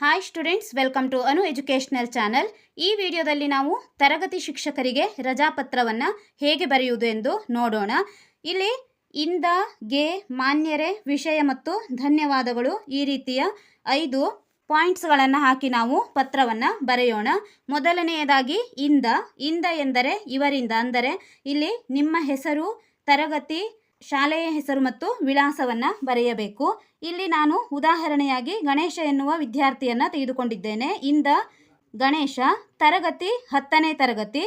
Hi students welcome to Anu educational channel ಈ ವಿಡಿಯೋದಲ್ಲಿ ನಾವು ತರಗತಿ ಶಿಕ್ಷಕರಿಗೆ ರಜಾಪತ್ರವನ್ನು ಹೇಗೆ ಬರೆಯುವುದು ಎಂದು ನೋಡೋಣ. ಇಲ್ಲಿ ಇಂದ, ಗೆ, ಮಾನ್ಯರೇ, ವಿಷಯ ಮತ್ತು ಧನ್ಯವಾದಗಳು ಈ ರೀತಿಯ ಐದು ಪಾಯಿಂಟ್ಸ್ಗಳನ್ನು ಹಾಕಿ ನಾವು ಪತ್ರವನ್ನು ಬರೆಯೋಣ. ಮೊದಲನೆಯದಾಗಿ ಇಂದ ಇಂದ ಎಂದರೆ ಇವರಿಂದ ಅಂದರೆ ಇಲ್ಲಿ ನಿಮ್ಮ ಹೆಸರು, ತರಗತಿ ಶಾಲೆಯ ಹೆಸರು ಮತ್ತು ವಿಳಾಸವನ್ನು ಬರೆಯಬೇಕು. ಇಲ್ಲಿ ನಾನು ಉದಾಹರಣೆಯಾಗಿ ಗಣೇಶ ಎನ್ನುವ ವಿದ್ಯಾರ್ಥಿಯನ್ನು ತೆಗೆದುಕೊಂಡಿದ್ದೇನೆ. ಇಂದ ಗಣೇಶ, ತರಗತಿ ಹತ್ತನೇ ತರಗತಿ,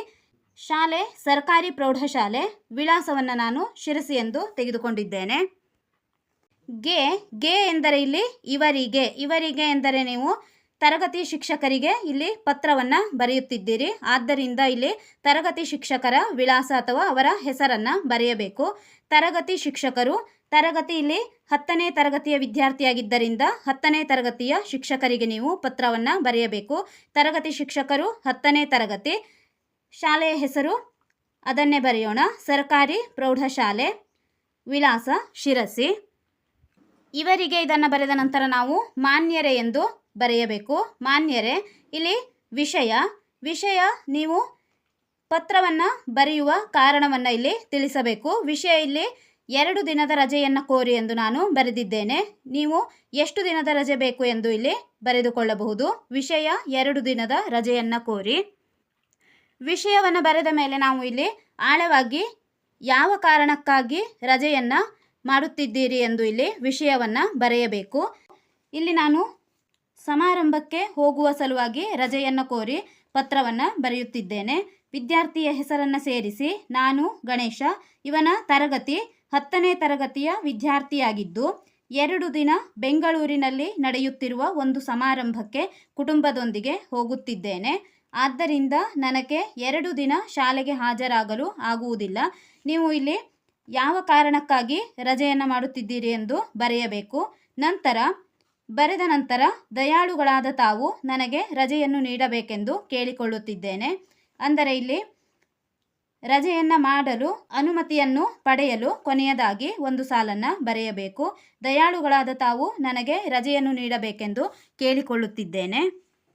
ಶಾಲೆ, ಸರ್ಕಾರಿ ಪ್ರೌಢಶಾಲೆ, ವಿಳಾಸವನ್ನು ನಾನು ಶಿರಸಿ ಎಂದು ತೆಗೆದುಕೊಂಡಿದ್ದೇನೆ. ಗೆ ಗೆ ಎಂದರೆ ಇಲ್ಲಿ ಇವರಿಗೆ. ಇವರಿಗೆ ಎಂದರೆ ನೀವು ತರಗತಿ ಶಿಕ್ಷಕರಿಗೆ ಇಲ್ಲಿ ಪತ್ರವನ್ನು ಬರೆಯುತ್ತಿದ್ದೀರಿ. ಆದ್ದರಿಂದ ಇಲ್ಲಿ ತರಗತಿ ಶಿಕ್ಷಕರ ವಿಳಾಸ ಅಥವಾ ಅವರ ಹೆಸರನ್ನು ಬರೆಯಬೇಕು. ತರಗತಿ ಶಿಕ್ಷಕರು ತರಗತಿ ಇಲ್ಲಿ ಹತ್ತನೇ ತರಗತಿಯ ವಿದ್ಯಾರ್ಥಿಯಾಗಿದ್ದರಿಂದ ಹತ್ತನೇ ತರಗತಿಯ ಶಿಕ್ಷಕರಿಗೆ ನೀವು ಪತ್ರವನ್ನು ಬರೆಯಬೇಕು. ತರಗತಿ ಶಿಕ್ಷಕರು ಹತ್ತನೇ ತರಗತಿ ಶಾಲೆಯ ಹೆಸರು ಅದನ್ನೇ ಬರೆಯೋಣ. ಸರ್ಕಾರಿ ಪ್ರೌಢಶಾಲೆ ವಿಳಾಸ ಶಿರಸಿ. ಇವರಿಗೆ ಇದನ್ನು ಬರೆದ ನಂತರ ನಾವು ಮಾನ್ಯರೇ ಎಂದು ಬರೆಯಬೇಕು. ಮಾನ್ಯರೇ, ಇಲ್ಲಿ ವಿಷಯ. ವಿಷಯ ನೀವು ಪತ್ರವನ್ನು ಬರೆಯುವ ಕಾರಣವನ್ನು ಇಲ್ಲಿ ತಿಳಿಸಬೇಕು. ವಿಷಯ ಇಲ್ಲಿ ಎರಡು ದಿನದ ರಜೆಯನ್ನು ಕೋರಿ ಎಂದು ನಾನು ಬರೆದಿದ್ದೇನೆ. ನೀವು ಎಷ್ಟು ದಿನದ ರಜೆ ಬೇಕು ಎಂದು ಇಲ್ಲಿ ಬರೆದುಕೊಳ್ಳಬಹುದು. ವಿಷಯ ಎರಡು ದಿನದ ರಜೆಯನ್ನು ಕೋರಿ. ವಿಷಯವನ್ನು ಬರೆದ ಮೇಲೆ ನಾವು ಇಲ್ಲಿ ಆಳವಾಗಿ ಯಾವ ಕಾರಣಕ್ಕಾಗಿ ರಜೆಯನ್ನು ಮಾಡುತ್ತಿದ್ದೀರಿ ಎಂದು ಇಲ್ಲಿ ವಿಷಯವನ್ನು ಬರೆಯಬೇಕು. ಇಲ್ಲಿ ನಾನು ಸಮಾರಂಭಕ್ಕೆ ಹೋಗುವ ಸಲುವಾಗಿ ರಜೆಯನ್ನು ಕೋರಿ ಪತ್ರವನ್ನು ಬರೆಯುತ್ತಿದ್ದೇನೆ. ವಿದ್ಯಾರ್ಥಿಯ ಹೆಸರನ್ನು ಸೇರಿಸಿ ನಾನು, ಗಣೇಶ, ಇವನ ತರಗತಿ, ಹತ್ತನೇ ತರಗತಿಯ ವಿದ್ಯಾರ್ಥಿಯಾಗಿದ್ದು, ಎರಡು ದಿನ ಬೆಂಗಳೂರಿನಲ್ಲಿ ನಡೆಯುತ್ತಿರುವ ಒಂದು ಸಮಾರಂಭಕ್ಕೆ ಕುಟುಂಬದೊಂದಿಗೆ ಹೋಗುತ್ತಿದ್ದೇನೆ. ಆದ್ದರಿಂದ ನನಗೆ ಎರಡು ದಿನ ಶಾಲೆಗೆ ಹಾಜರಾಗಲು ಆಗುವುದಿಲ್ಲ. ನೀವು ಇಲ್ಲಿ ಯಾವ ಕಾರಣಕ್ಕಾಗಿ ರಜೆಯನ್ನು ಮಾಡುತ್ತಿದ್ದೀರಿ ಎಂದು ಬರೆಯಬೇಕು. ನಂತರ ಬರೆದ ನಂತರ, ದಯಾಳುಗಳಾದ ತಾವು ನನಗೆ ರಜೆಯನ್ನು ನೀಡಬೇಕೆಂದು ಕೇಳಿಕೊಳ್ಳುತ್ತಿದ್ದೇನೆ. ಅಂದರೆ ಇಲ್ಲಿ, ರಜೆಯನ್ನು ಮಾಡಲು, ಅನುಮತಿಯನ್ನು ಪಡೆಯಲು ಕೊನೆಯದಾಗಿ ಒಂದು ಸಾಲನ್ನು ಬರೆಯಬೇಕು. ದಯಾಳುಗಳಾದ ತಾವು ನನಗೆ ರಜೆಯನ್ನು ನೀಡಬೇಕೆಂದು ಕೇಳಿಕೊಳ್ಳುತ್ತಿದ್ದೇನೆ.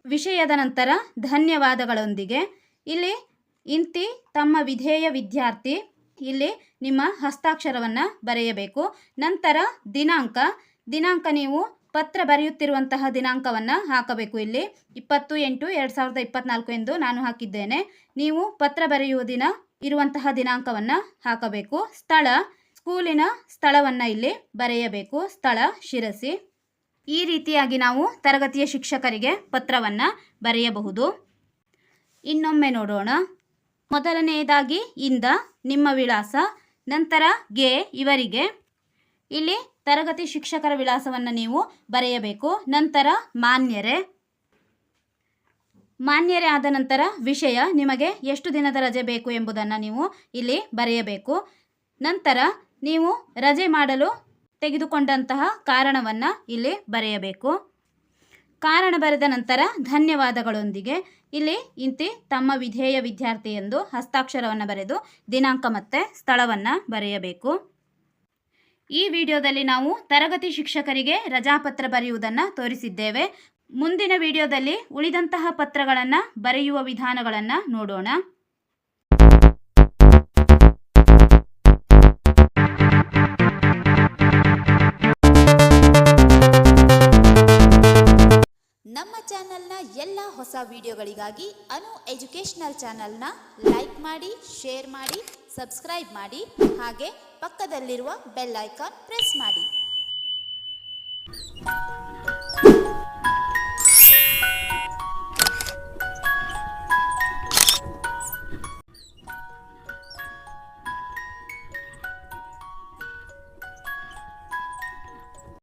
ವಿಷಯದ ನಂತರ ಧನ್ಯವಾದಗಳೊಂದಿಗೆ, ಇಲ್ಲಿ ಇಂತಿ ತಮ್ಮ ವಿಧೇಯ ವಿದ್ಯಾರ್ಥಿ, ಇಲ್ಲಿ ನಿಮ್ಮ ಹಸ್ತಾಕ್ಷರವನ್ನು ಬರೆಯಬೇಕು. ನಂತರ ದಿನಾಂಕ ದಿನಾಂಕ ನೀವು ಪತ್ರ ಬರೆಯುತ್ತಿರುವಂತಹ ದಿನಾಂಕವನ್ನು ಹಾಕಬೇಕು ಇಲ್ಲಿ. ಇಪ್ಪತ್ತು ಎಂಟು ಎರಡು ಸಾವಿರದ ಇಪ್ಪತ್ನಾಲ್ಕು ಎಂದು ನಾನು ಹಾಕಿದ್ದೇನೆ. ನೀವು ಪತ್ರ ಬರೆಯುವ ದಿನ ಇರುವಂತಹ ದಿನಾಂಕವನ್ನು ಹಾಕಬೇಕು. ಸ್ಥಳ, ಸ್ಕೂಲಿನ ಸ್ಥಳವನ್ನು ಇಲ್ಲಿ ಬರೆಯಬೇಕು. ಸ್ಥಳ, ಶಿರಸಿ. ಈ ರೀತಿಯಾಗಿ ನಾವು ತರಗತಿಯ ಶಿಕ್ಷಕರಿಗೆ ಪತ್ರವನ್ನು ಬರೆಯಬಹುದು. ಇನ್ನೊಮ್ಮೆ ನೋಡೋಣ. ಮೊದಲನೆಯದಾಗಿ ಇಂದ, ನಿಮ್ಮ ವಿಳಾಸ, ನಂತರ ಗೆ, ಇವರಿಗೆ. ಇಲ್ಲಿ ತರಗತಿ ಶಿಕ್ಷಕರ ವಿಳಾಸವನ್ನು ನೀವು ಬರೆಯಬೇಕು. ನಂತರ ಮಾನ್ಯರೇ. ಮಾನ್ಯರೇ ಆದ ನಂತರ ವಿಷಯ ನಿಮಗೆ ಎಷ್ಟು ದಿನದ ರಜೆ ಬೇಕು ಎಂಬುದನ್ನು ನೀವು ಇಲ್ಲಿ ಬರೆಯಬೇಕು. ನಂತರ ನೀವು ರಜೆ ಮಾಡಲು ತೆಗೆದುಕೊಂಡಂತಹ ಕಾರಣವನ್ನು ಇಲ್ಲಿ ಬರೆಯಬೇಕು. ಕಾರಣ ಬರೆದ ನಂತರ ಧನ್ಯವಾದಗಳೊಂದಿಗೆ ಇಲ್ಲಿ ಇಂತಿ ತಮ್ಮ ವಿಧೇಯ ವಿದ್ಯಾರ್ಥಿ ಎಂದು ಹಸ್ತಾಕ್ಷರವನ್ನು ಬರೆದು ದಿನಾಂಕ ಮತ್ತು ಸ್ಥಳವನ್ನು ಬರೆಯಬೇಕು. ಈ ವಿಡಿಯೋದಲ್ಲಿ ನಾವು ತರಗತಿ ಶಿಕ್ಷಕರಿಗೆ ರಜಾಪತ್ರ ಬರೆಯುವುದನ್ನು ತೋರಿಸಿದ್ದೇವೆ. ಮುಂದಿನ ವಿಡಿಯೋದಲ್ಲಿ ಉಳಿದಂತಹ ಪತ್ರಗಳನ್ನು ಬರೆಯುವ ವಿಧಾನಗಳನ್ನು ನೋಡೋಣ. ನಮ್ಮ ಚಾನೆಲ್ನ ಎಲ್ಲ ಹೊಸ ವಿಡಿಯೋಗಳಿಗಾಗಿ ಅನು ಎಜುಕೇಷನಲ್ ಚಾನೆಲ್ನ ಲೈಕ್ ಮಾಡಿ, ಶೇರ್ ಮಾಡಿ, ಸಬ್ಸ್ಕ್ರೈಬ್ ಮಾಡಿ ಹಾಗೆ ಪಕ್ಕದಲ್ಲಿರುವ ಬೆಲ್ ಐಕಾನ್ ಪ್ರೆಸ್ ಮಾಡಿ.